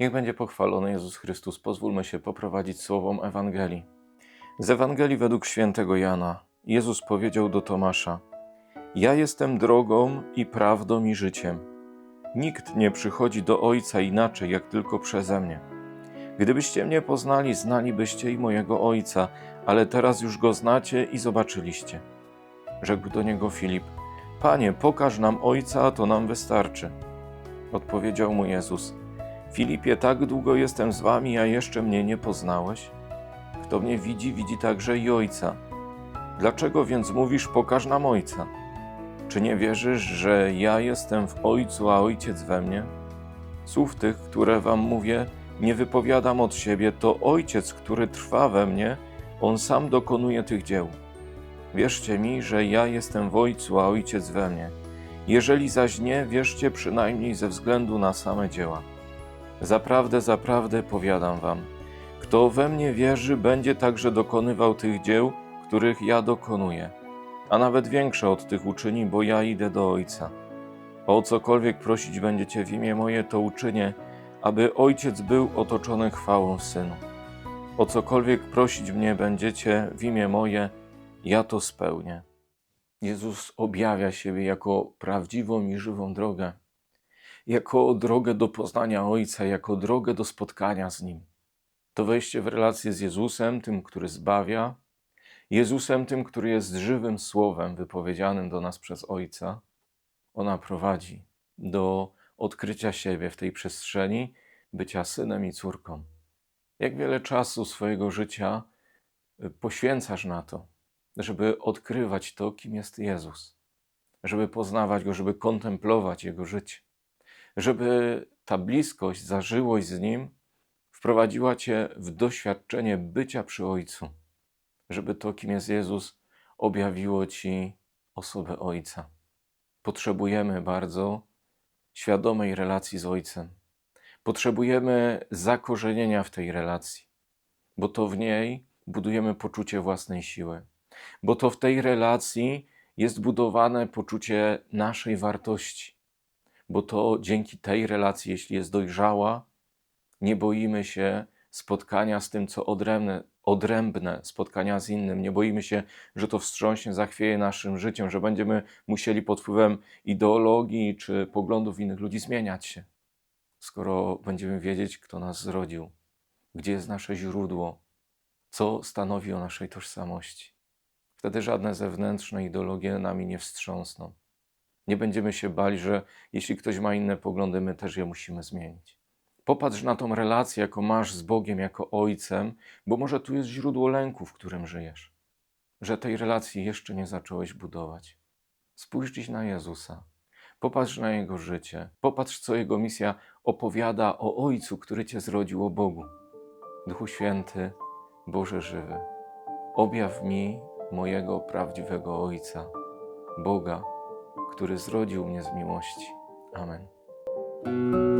Niech będzie pochwalony Jezus Chrystus. Pozwólmy się poprowadzić słowom Ewangelii. Z Ewangelii według świętego Jana. Jezus powiedział do Tomasza: Ja jestem drogą i prawdą i życiem. Nikt nie przychodzi do Ojca inaczej, jak tylko przeze mnie. Gdybyście mnie poznali, znalibyście i mojego Ojca, ale teraz już go znacie i zobaczyliście. Rzekł do niego Filip: Panie, pokaż nam Ojca, a to nam wystarczy. Odpowiedział mu Jezus: Filipie, tak długo jestem z wami, a jeszcze mnie nie poznałeś? Kto mnie widzi, widzi także i Ojca. Dlaczego więc mówisz, pokaż nam Ojca? Czy nie wierzysz, że ja jestem w Ojcu, a Ojciec we mnie? Słów tych, które wam mówię, nie wypowiadam od siebie, to Ojciec, który trwa we mnie, On sam dokonuje tych dzieł. Wierzcie mi, że ja jestem w Ojcu, a Ojciec we mnie. Jeżeli zaś nie, wierzcie przynajmniej ze względu na same dzieła. Zaprawdę, zaprawdę powiadam wam, kto we mnie wierzy, będzie także dokonywał tych dzieł, których ja dokonuję, a nawet większe od tych uczyni, bo ja idę do Ojca. O cokolwiek prosić będziecie w imię moje, to uczynię, aby Ojciec był otoczony chwałą Synu. O cokolwiek prosić mnie będziecie w imię moje, ja to spełnię. Jezus objawia siebie jako prawdziwą i żywą drogę, jako drogę do poznania Ojca, jako drogę do spotkania z Nim. To wejście w relację z Jezusem, tym, który zbawia, Jezusem, tym, który jest żywym słowem wypowiedzianym do nas przez Ojca, ona prowadzi do odkrycia siebie w tej przestrzeni bycia synem i córką. Jak wiele czasu swojego życia y, poświęcasz na to, żeby odkrywać to, kim jest Jezus, żeby poznawać Go, żeby kontemplować Jego życie, żeby ta bliskość, zażyłość z Nim wprowadziła Cię w doświadczenie bycia przy Ojcu, żeby to, kim jest Jezus, objawiło Ci osobę Ojca. Potrzebujemy bardzo świadomej relacji z Ojcem. Potrzebujemy zakorzenienia w tej relacji, bo to w niej budujemy poczucie własnej siły, bo to w tej relacji jest budowane poczucie naszej wartości, bo to dzięki tej relacji, jeśli jest dojrzała, nie boimy się spotkania z tym, co odrębne, odrębne, spotkania z innym. Nie boimy się, że to wstrząśnie, zachwieje naszym życiem, że będziemy musieli pod wpływem ideologii czy poglądów innych ludzi zmieniać się. Skoro będziemy wiedzieć, kto nas zrodził, gdzie jest nasze źródło, co stanowi o naszej tożsamości. Wtedy żadne zewnętrzne ideologie nami nie wstrząsną. Nie będziemy się bali, że jeśli ktoś ma inne poglądy, my też je musimy zmienić. Popatrz na tą relację, jaką masz z Bogiem jako Ojcem, bo może tu jest źródło lęku, w którym żyjesz, że tej relacji jeszcze nie zacząłeś budować. Spójrz dziś na Jezusa, popatrz na Jego życie, popatrz, co Jego misja opowiada o Ojcu, który Cię zrodził, o Bogu. Duchu Święty, Boże żywy, objaw mi mojego prawdziwego Ojca, Boga, który zrodził mnie z miłości. Amen.